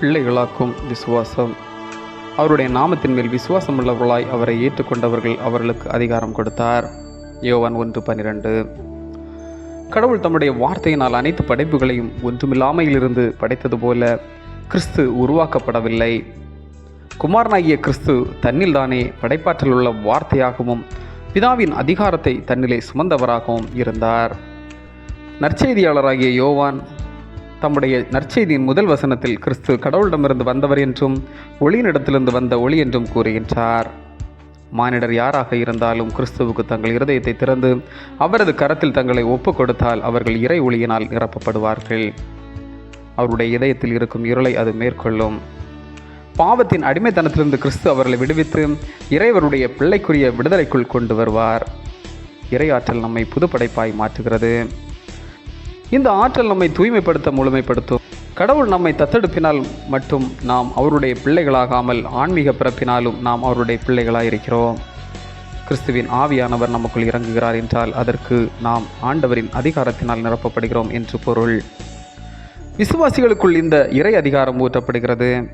பிள்ளைகளாக்கும் விசுவாசம். அவருடைய நாமத்தின் மேல் விசுவாசம் உள்ளவர்களாய் அவரை ஏற்றுக்கொண்டவர்கள் அவர்களுக்கு அதிகாரம் கொடுத்தார். யோவான் ஒன்று பன்னிரண்டு. கடவுள் தம்முடைய வார்த்தையினால் அனைத்து படைப்புகளையும் ஒன்றுமில்லாமையிலிருந்து படைத்தது போல கிறிஸ்து உருவாக்கப்படவில்லை. குமாரனாகிய கிறிஸ்து தன்னில்தானே படைப்பாற்றல் உள்ள வார்த்தையாகவும் பிதாவின் அதிகாரத்தை தன்னிலே சுமந்தவராகவும் இருந்தார். நற்செய்தியாளராகிய யோவான் தம்முடைய நற்செய்தியின் முதல் வசனத்தில் கிறிஸ்து கடவுளிடமிருந்து வந்தவர் என்றும் ஒளியினிடத்திலிருந்து வந்த ஒளி என்றும் கூறுகின்றார். மானிடர் யாராக இருந்தாலும் கிறிஸ்துவுக்கு தங்கள் இருதயத்தை திறந்து அவரது கரத்தில் தங்களை ஒப்புக் கொடுத்தால் அவர்கள் இறை ஒளியினால் நிரப்பப்படுவார்கள். அவருடைய இதயத்தில் இருக்கும் இருளை அது மேற்கொள்ளும். பாவத்தின் அடிமைத்தனத்திலிருந்து கிறிஸ்து அவர்களை விடுவித்து இறைவருடைய பிள்ளைக்குரிய விடுதலைக்குள் கொண்டு வருவார். இறையாற்றல் நம்மை புதுப்படைப்பாய் மாற்றுகிறது. இந்த ஆற்றல் நம்மை தூய்மைப்படுத்த முழுமைப்படுத்தும். கடவுள் நம்மை தத்தெடுப்பினால் மட்டும் நாம் அவருடைய பிள்ளைகளாகாமல் ஆன்மீக பிறப்பினாலும் நாம் அவருடைய பிள்ளைகளாக இருக்கிறோம் கிறிஸ்துவின் ஆவியானவர் நமக்குள் இறங்குகிறார் என்றால் அதற்கு நாம் ஆண்டவரின் அதிகாரத்தினால் நிரப்பப்படுகிறோம் என்று பொருள். விசுவாசிகளுக்குள் இந்த இறை அதிகாரம் ஊற்றப்படுகிறது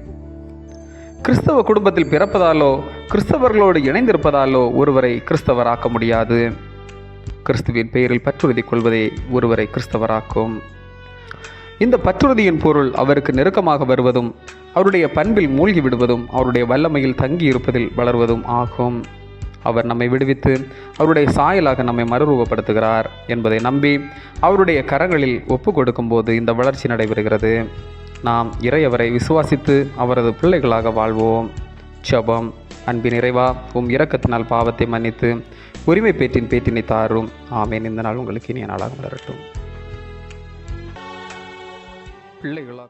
கிறிஸ்தவ குடும்பத்தில் பிறப்பதாலோ கிறிஸ்தவர்களோடு இணைந்திருப்பதாலோ ஒருவரை கிறிஸ்தவராக்க முடியாது. கிறிஸ்துவின் பெயரில் பற்றுறுதி கொள்வதே ஒருவரை கிறிஸ்தவராக்கும். இந்த பற்றுறுதியின் பொருள் அவருக்கு நெருக்கமாக வருவதும் அவருடைய பண்பில் மூழ்கி விடுவதும் அவருடைய வல்லமையில் தங்கி இருப்பதில் வளர்வதும் ஆகும். அவர் நம்மை விடுவித்து அவருடைய சாயலாக நம்மை மறுரூபப்படுத்துகிறார் என்பதை நம்பி அவருடைய கரங்களில் ஒப்பு கொடுக்கும்போது இந்த வளர்ச்சி நடைபெறுகிறது. நாம் இறையவரை விசுவாசித்து அவரது பிள்ளைகளாக வாழ்வோம். ஜபம். அன்பின் இறைவா உம் இரக்கத்தினால் பாவத்தை மன்னித்து உரிமை பேற்றின் பேட்டினை தாரும். ஆமேன். இந்த நாள் உங்களுக்கு இனிய நாளாக வளரட்டும். பிள்ளைகளா